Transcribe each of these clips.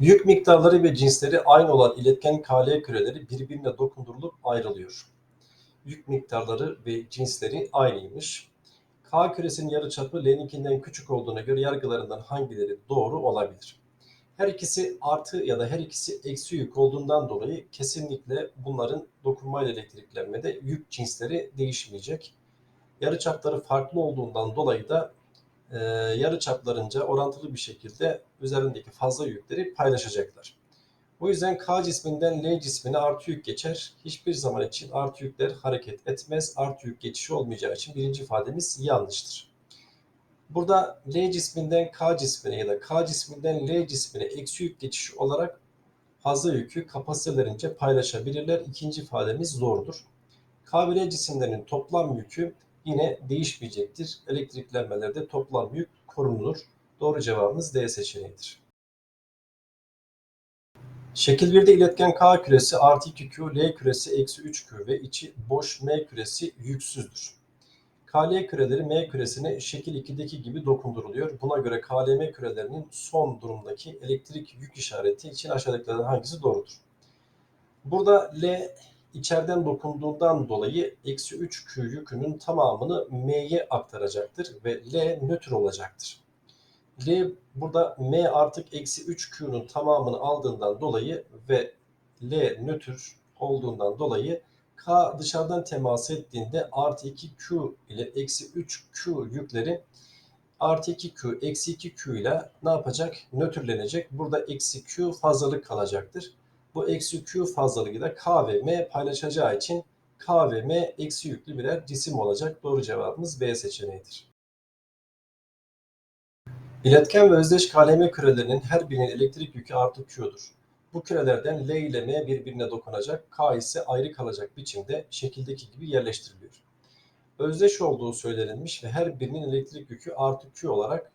Yük miktarları ve cinsleri aynı olan iletken KL küreleri birbirine dokundurulup ayrılıyor. Yük miktarları ve cinsleri aynıymış. K küresinin yarıçapı L'ninkinden küçük olduğuna göre yargılarından hangileri doğru olabilir? Her ikisi artı ya da her ikisi eksi yük olduğundan dolayı kesinlikle bunların dokunmayla elektriklenmede yük cinsleri değişmeyecek. Yarıçapları farklı olduğundan dolayı da e, yarıçaplarınca orantılı bir şekilde üzerindeki fazla yükleri paylaşacaklar. Bu yüzden K cisminden L cismine artı yük geçer. Hiçbir zaman için artı yükler hareket etmez. Artı yük geçişi olmayacağı için birinci ifademiz yanlıştır. Burada L cisminden K cismine ya da K cisminden L cismine eksi yük geçişi olarak fazla yükü kapasitelerince paylaşabilirler. İkinci ifademiz doğrudur. K ve L cisimlerinin toplam yükü yine değişmeyecektir. Elektriklenmelerde toplam yük korunulur. Doğru cevabımız D seçeneğidir. Şekil 1'de iletken K küresi artı 2Q, L küresi eksi 3Q ve içi boş M küresi yüksüzdür. KL küreleri M küresine şekil 2'deki gibi dokunduruluyor. Buna göre KLM kürelerinin son durumdaki elektrik yük işareti için aşağıdakilerden hangisi doğrudur? Burada L içeriden dokunduğundan dolayı eksi 3Q yükünün tamamını M'ye aktaracaktır ve L nötr olacaktır. L burada M artık eksi 3Q'nun tamamını aldığından dolayı ve L nötr olduğundan dolayı K dışarıdan temas ettiğinde artı 2Q ile eksi 3Q yükleri artı 2Q eksi 2Q ile ne yapacak? Nötrlenecek. Burada eksi Q fazlalık kalacaktır. Bu eksi Q fazlalığı da K ve M paylaşacağı için K ve M eksi yüklü birer cisim olacak. Doğru cevabımız B seçeneğidir. İletken ve özdeş KLM kürelerinin her birinin elektrik yükü artı Q'dur. Bu kürelerden L ile M birbirine dokunacak, K ise ayrı kalacak biçimde şekildeki gibi yerleştiriliyor. Özdeş olduğu söylenilmiş ve her birinin elektrik yükü artı Q olarak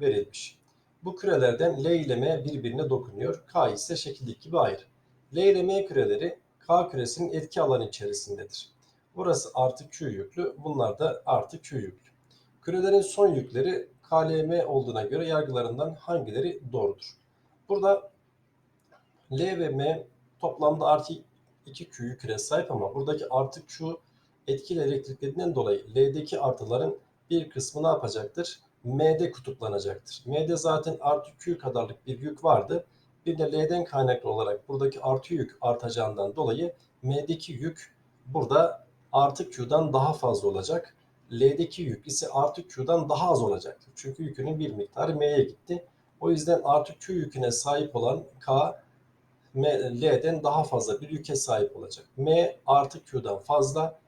verilmiş. Bu kürelerden L ile M birbirine dokunuyor, K ise şekildeki gibi ayrı. L ile M küreleri K küresinin etki alanı içerisindedir. Burası artı Q yüklü, bunlar da artı Q yüklü. Kürelerin son yükleri KLM olduğuna göre yargılarından hangileri doğrudur? Burada L ve M toplamda artı 2 Q'yu küre sahip ama buradaki artı Q etkili elektriklerinden dolayı L'deki artıların bir kısmı ne yapacaktır? M'de kutuplanacaktır. M'de zaten artı Q kadarlık bir yük vardı. Bir de L'den kaynaklı olarak buradaki artı yük artacağından dolayı M'deki yük burada artı Q'dan daha fazla olacak. L'deki yük ise artı Q'dan daha az olacaktır. Çünkü yükünün bir miktarı M'ye gitti. O yüzden artı Q yüküne sahip olan K L'den daha fazla bir yüke sahip olacak. M artı Q'dan fazla,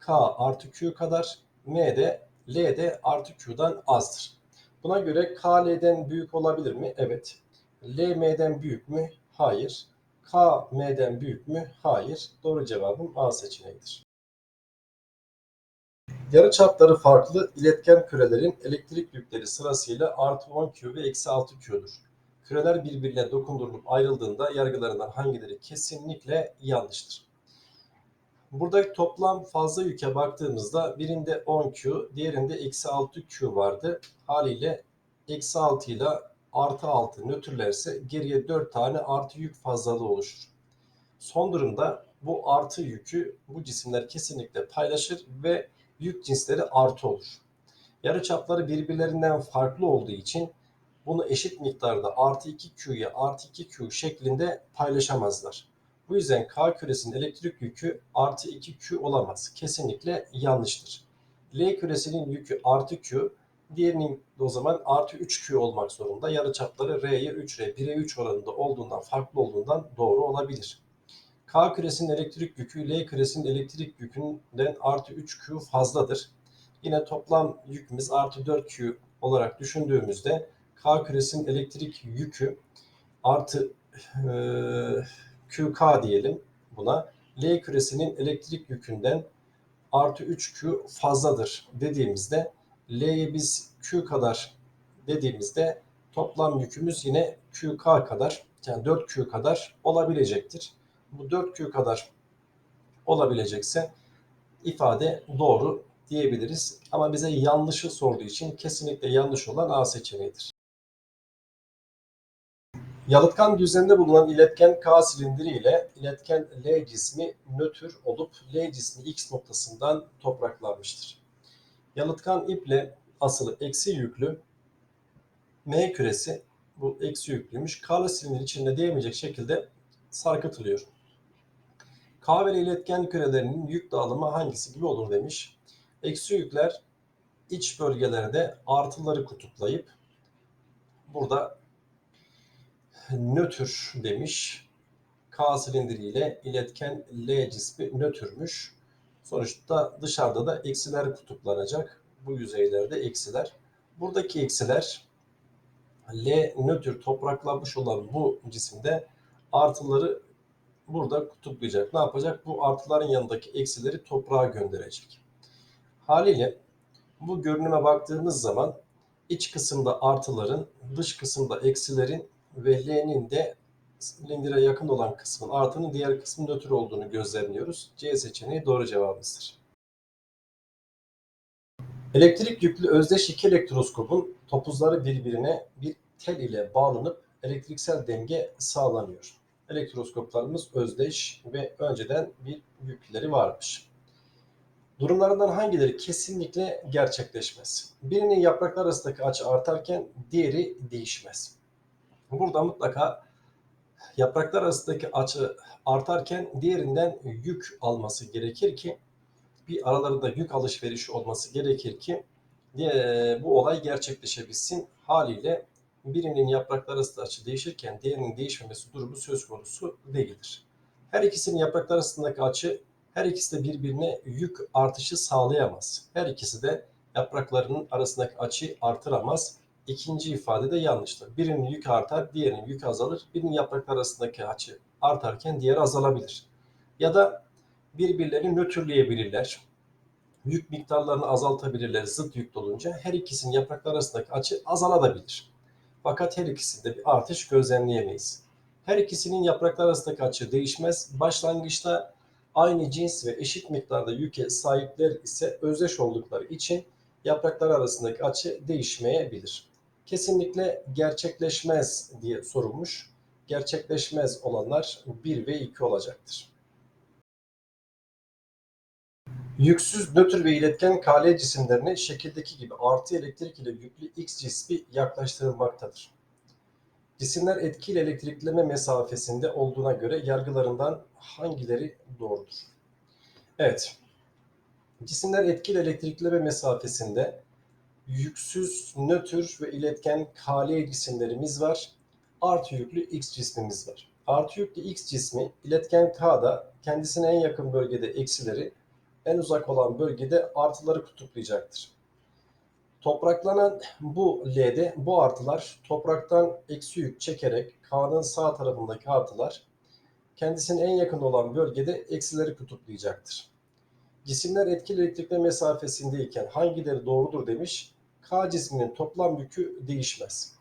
K artı Q kadar, M de L de artı Q'dan azdır. Buna göre K L'den büyük olabilir mi? Evet. L M'den büyük mü? Hayır. K M'den büyük mü? Hayır. Doğru cevabım A seçeneğidir. Yarıçapları farklı iletken kürelerin elektrik yükleri sırasıyla artı 10Q ve eksi 6Q'dur. Küreler birbirine dokundurulup ayrıldığında yargılarından hangileri kesinlikle yanlıştır? Buradaki toplam fazla yüke baktığımızda birinde 10Q, diğerinde eksi 6Q vardı. Haliyle eksi 6 ile artı 6 nötrlerse geriye 4 tane artı yük fazlalığı oluşur. Son durumda bu artı yükü bu cisimler kesinlikle paylaşır ve yük cinsleri artı olur. Yarıçapları birbirlerinden farklı olduğu için bunu eşit miktarda artı 2Q'ya artı 2Q şeklinde paylaşamazlar. Bu yüzden K küresinin elektrik yükü artı 2Q olamaz. Kesinlikle yanlıştır. L küresinin yükü artı Q, diğerinin o zaman artı 3Q olmak zorunda. Yarıçapları R'ye 3R, 1'e 3 oranında olduğundan, farklı olduğundan doğru olabilir. K küresinin elektrik yükü L küresinin elektrik yükünden artı 3Q fazladır. Yine toplam yükümüz artı 4Q olarak düşündüğümüzde K küresinin elektrik yükü artı e, QK diyelim buna. L küresinin elektrik yükünden artı 3Q fazladır dediğimizde L'ye biz Q kadar dediğimizde toplam yükümüz yine QK kadar yani 4Q kadar olabilecektir. Bu 4Q kadar olabilecekse ifade doğru diyebiliriz. Ama bize yanlışı sorduğu için kesinlikle yanlış olan A seçeneğidir. Yalıtkan düzeninde bulunan iletken K silindiri ile iletken L cismi nötr olup L cismi X noktasından topraklanmıştır. Yalıtkan iple asılı eksi yüklü M küresi bu eksi yüklüymüş. K'lı silindir içinde değmeyecek şekilde sarkıtılıyor. K ve iletken kürelerinin yük dağılımı hangisi gibi olur demiş. Eksi yükler iç bölgelerde artıları kutuplayıp burada nötr demiş. K silindiriyle iletken L cismi nötrmüş. Sonuçta dışarıda da eksiler kutuplanacak. Bu yüzeylerde eksiler. Buradaki eksiler L nötr topraklanmış olan bu cisimde artıları burada kutuplayacak. Ne yapacak? Bu artıların yanındaki eksileri toprağa gönderecek. Haliyle bu görünüme baktığımız zaman iç kısımda artıların, dış kısımda eksilerin ve L'nin de silindire yakın olan kısmın artının diğer kısmın nötr olduğunu gözlemliyoruz. C seçeneği doğru cevabımızdır. Elektrik yüklü özdeş iki elektroskopun topuzları birbirine bir tel ile bağlanıp elektriksel denge sağlanıyor. Elektroskoplarımız özdeş ve önceden bir yükleri varmış. Durumlarından hangileri kesinlikle gerçekleşmez? Birinin yapraklar arasındaki açı artarken diğeri değişmez. Burada mutlaka yapraklar arasındaki açı artarken diğerinden yük alması gerekir ki bir aralarında yük alışverişi olması gerekir ki bu olay gerçekleşebilsin. Haliyle birinin yapraklar arasında açı değişirken diğerinin değişmemesi durumu söz konusu değildir. Her ikisinin yapraklar arasındaki açı her ikisi de birbirine yük artışı sağlayamaz. Her ikisi de yapraklarının arasındaki açıyı artıramaz. İkinci ifade de yanlıştır. Birinin yük artar, diğerinin yük azalır. Birinin yapraklar arasındaki açı artarken diğeri azalabilir. Ya da birbirlerini nötrleyebilirler. Yük miktarlarını azaltabilirler zıt yük olunca. Her ikisinin yapraklar arasındaki açı azalabilir. Fakat her ikisinde bir artış gözlemleyemeyiz. Her ikisinin yapraklar arasındaki açı değişmez. Başlangıçta aynı cins ve eşit miktarda yüke sahipler ise özdeş oldukları için yapraklar arasındaki açı değişmeyebilir. Kesinlikle gerçekleşmez diye sorulmuş. Gerçekleşmez olanlar 1 ve 2 olacaktır. Yüksüz, nötr ve iletken Kl cisimlerine şekildeki gibi artı elektrik ile yüklü X cismi yaklaştırılmaktadır. Cisimler etkiyle elektrikleme mesafesinde olduğuna göre yargılarından hangileri doğrudur? Evet. Cisimler etkiyle elektrikleme mesafesinde yüksüz, nötr ve iletken Kl cisimlerimiz var. Artı yüklü X cismimiz var. Artı yüklü X cismi iletken K'da kendisine en yakın bölgede eksileri, en uzak olan bölgede artıları kutuplayacaktır. Topraklanan bu L'de bu artılar topraktan eksi yük çekerek K'nın sağ tarafındaki artılar kendisine en yakın olan bölgede eksileri kutuplayacaktır. Cisimler etkili elektrikle mesafesindeyken hangileri doğrudur demiş. K cisminin toplam yükü değişmez.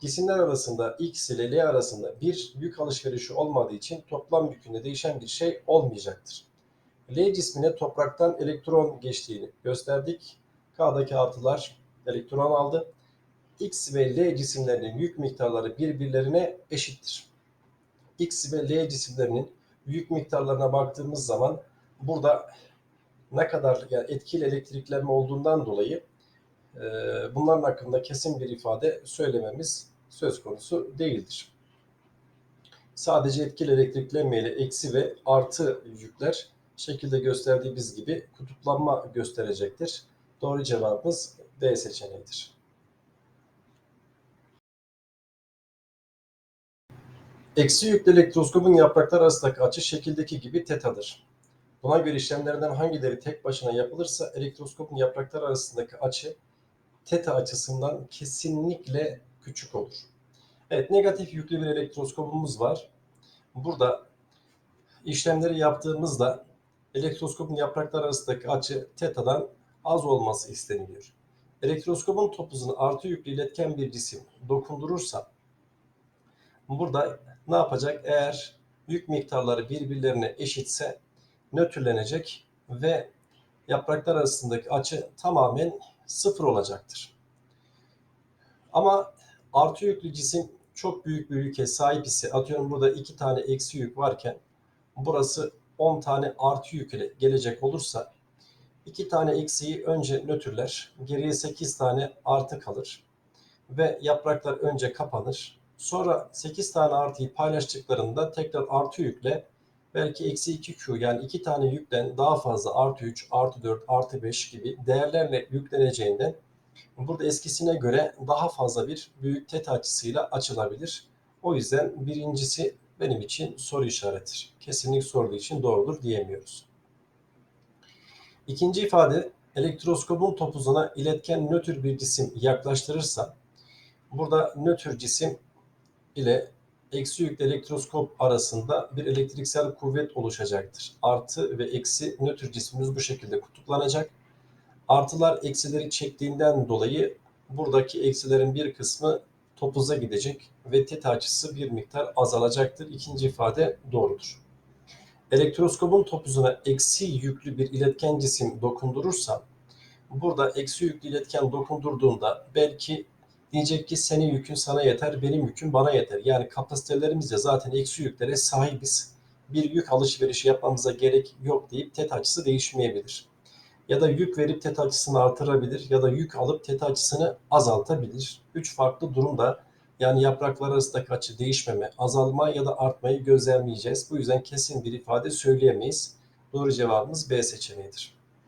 Cisimler arasında X ile L arasında bir yük alışverişi olmadığı için toplam yükünde değişen bir şey olmayacaktır. L cismine topraktan elektron geçtiğini gösterdik. K'daki artılar elektron aldı. X ve L cisimlerinin yük miktarları birbirlerine eşittir. X ve L cisimlerinin yük miktarlarına baktığımız zaman burada ne kadar yani etkili elektriklenme olduğundan dolayı e, bunların hakkında kesin bir ifade söylememiz söz konusu değildir. Sadece etkili elektriklenme ile eksi ve artı yükler şekilde gösterdiğimiz gibi kutuplanma gösterecektir. Doğru cevabımız D seçeneğidir. Eksi yüklü elektroskopun yapraklar arasındaki açı şekildeki gibi tetadır. Buna göre işlemlerden hangileri tek başına yapılırsa elektroskopun yapraklar arasındaki açı teta açısından kesinlikle küçük olur. Evet negatif yüklü bir elektroskopumuz var. Burada işlemleri yaptığımızda elektroskopun yapraklar arasındaki açı tetadan az olması isteniliyor. Elektroskopun topuzunu artı yüklü iletken bir cisim dokundurursa burada ne yapacak? Eğer yük miktarları birbirlerine eşitse nötrlenecek ve yapraklar arasındaki açı tamamen sıfır olacaktır. Ama artı yüklü cisim çok büyük bir yüke sahip ise atıyorum burada iki tane eksi yük varken burası 10 tane artı yük ile gelecek olursa iki tane eksiği önce nötrler, geriye 8 tane artı kalır ve yapraklar önce kapanır. Sonra 8 tane artıyı paylaştıklarında tekrar artı yükle belki eksi 2Q yani 2 tane yükten daha fazla artı 3, artı 4, artı 5 gibi değerlerle yükleneceğinden burada eskisine göre daha fazla bir büyük tet açısıyla açılabilir. O yüzden birincisi benim için soru işaretidir. Kesinlik sorduğu için doğrudur diyemiyoruz. İkinci ifade elektroskopun topuzuna iletken nötr bir cisim yaklaştırırsa burada nötr cisim ile eksi yüklü elektroskop arasında bir elektriksel kuvvet oluşacaktır. Artı ve eksi nötr cismimiz bu şekilde kutuplanacak. Artılar eksileri çektiğinden dolayı buradaki eksilerin bir kısmı topuza gidecek ve tet açısı bir miktar azalacaktır. İkinci ifade doğrudur. Elektroskopun topuzuna eksi yüklü bir iletken cisim dokundurursa burada eksi yüklü iletken dokundurduğunda belki diyecek ki senin yükün sana yeter, benim yüküm bana yeter. Yani kapasitelerimizde zaten eksi yüklere sahibiz. Bir yük alışverişi yapmamıza gerek yok deyip tet açısı değişmeyebilir. Ya da yük verip tet açısını artırabilir ya da yük alıp tet açısını azaltabilir. Üç farklı durumda yani yapraklar arasındaki açı değişmeme, azalma ya da artmayı gözlemleyeceğiz. Bu yüzden kesin bir ifade söyleyemeyiz. Doğru cevabımız B seçeneğidir.